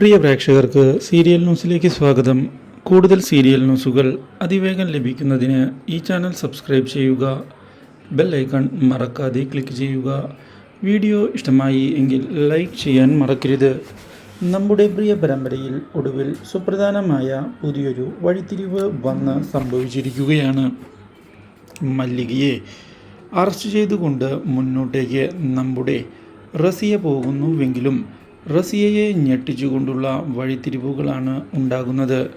പ്രിയ പ്രേക്ഷകർക്ക് സീരിയൽ ന്യൂസിലേക്ക് സ്വാഗതം. കൂടുതൽ സീരിയൽ ന്യൂസുകൾ അതിവേഗം ലഭിക്കുന്നതിന് ഈ ചാനൽ സബ്സ്ക്രൈബ് ചെയ്യുക ബെൽ ഐക്കൺ മറക്കാതെ ക്ലിക്ക് ചെയ്യുക. വീഡിയോ ഇഷ്ടമായി എങ്കിൽ ലൈക്ക് ചെയ്യാൻ മറക്കരുത്. നമ്മുടെ പ്രിയ പരമ്പരയിൽ ഒടുവിൽ സുപ്രധാനമായ പുതിയൊരു വഴിത്തിരിവ് വന്ന് സംഭവിച്ചിരിക്കുകയാണ്. മല്ലികയെ അറസ്റ്റ് ചെയ്തുകൊണ്ട് മുന്നോട്ടേക്ക് നമ്മുടെ റസിയ പോകുന്നുവെങ്കിലും റസിയയെ ഞെട്ടിച്ചുകൊണ്ടുള്ള വഴിത്തിരിവുകളാണ് ഉണ്ടാകുന്നത്.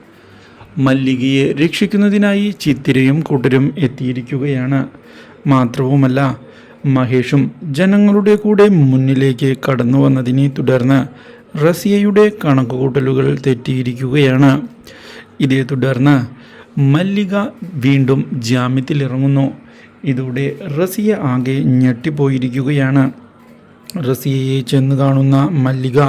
മല്ലികയെ രക്ഷിക്കുന്നതിനായി ചിത്തിരയും കൂട്ടരും എത്തിയിരിക്കുകയാണ്. മാത്രവുമല്ല മഹേഷും ജനങ്ങളുടെ കൂടെ മുന്നിലേക്ക് കടന്നു വന്നതിനെ തുടർന്ന് റസിയയുടെ കണക്കുകൂട്ടലുകൾ തെറ്റിയിരിക്കുകയാണ്. ഇതേ തുടർന്ന് മല്ലിക വീണ്ടും ജാമ്യത്തിലിറങ്ങുന്നു. ഇതോടെ റസിയ ആകെ ഞെട്ടിപ്പോയിരിക്കുകയാണ്. റസിയയെ ചെന്ന് കാണുന്ന മല്ലിക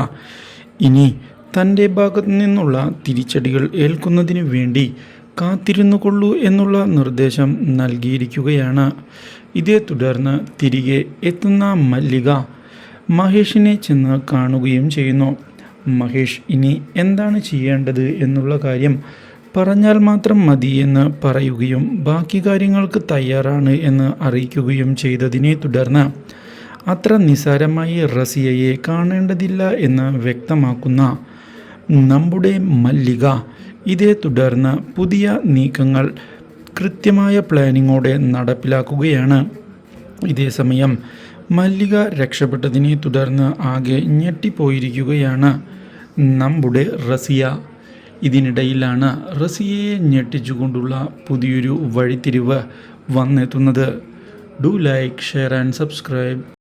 ഇനി തന്റെ ഭാഗത്തു നിന്നുള്ള തിരിച്ചടികൾ ഏൽക്കുന്നതിന് വേണ്ടി കാത്തിരുന്നു കൊള്ളൂ എന്നുള്ള നിർദ്ദേശം നൽകിയിരിക്കുകയാണ്. ഇതേ തുടർന്ന് തിരികെ എത്തുന്ന മല്ലിക മഹേഷിനെ ചെന്ന് കാണുകയും ചെയ്യുന്നു. മഹേഷ് ഇനി എന്താണ് ചെയ്യേണ്ടത് എന്നുള്ള കാര്യം പറഞ്ഞാൽ മാത്രം മതി എന്ന് പറയുകയും ബാക്കി കാര്യങ്ങൾക്ക് തയ്യാറാണ് എന്ന് അറിയിക്കുകയും ചെയ്തതിനെ തുടർന്ന് അത്ര നിസാരമായി റസിയയെ കാണേണ്ടതില്ല എന്ന് വ്യക്തമാക്കുന്ന നമ്മുടെ മല്ലിക ഇതേ തുടർന്ന് പുതിയ നീക്കങ്ങൾ കൃത്യമായ പ്ലാനിങ്ങോടെ നടപ്പിലാക്കുകയാണ്. ഇതേസമയം മല്ലിക രക്ഷപ്പെട്ടതിനെ തുടർന്ന് ആകെ ഞെട്ടിപ്പോയിരിക്കുകയാണ് നമ്മുടെ റസിയ. ഇതിനിടയിലാണ് റസിയയെ ഞെട്ടിച്ചുകൊണ്ടുള്ള പുതിയൊരു വഴിത്തിരിവ് വന്നെത്തുന്നത്. Do like share and subscribe.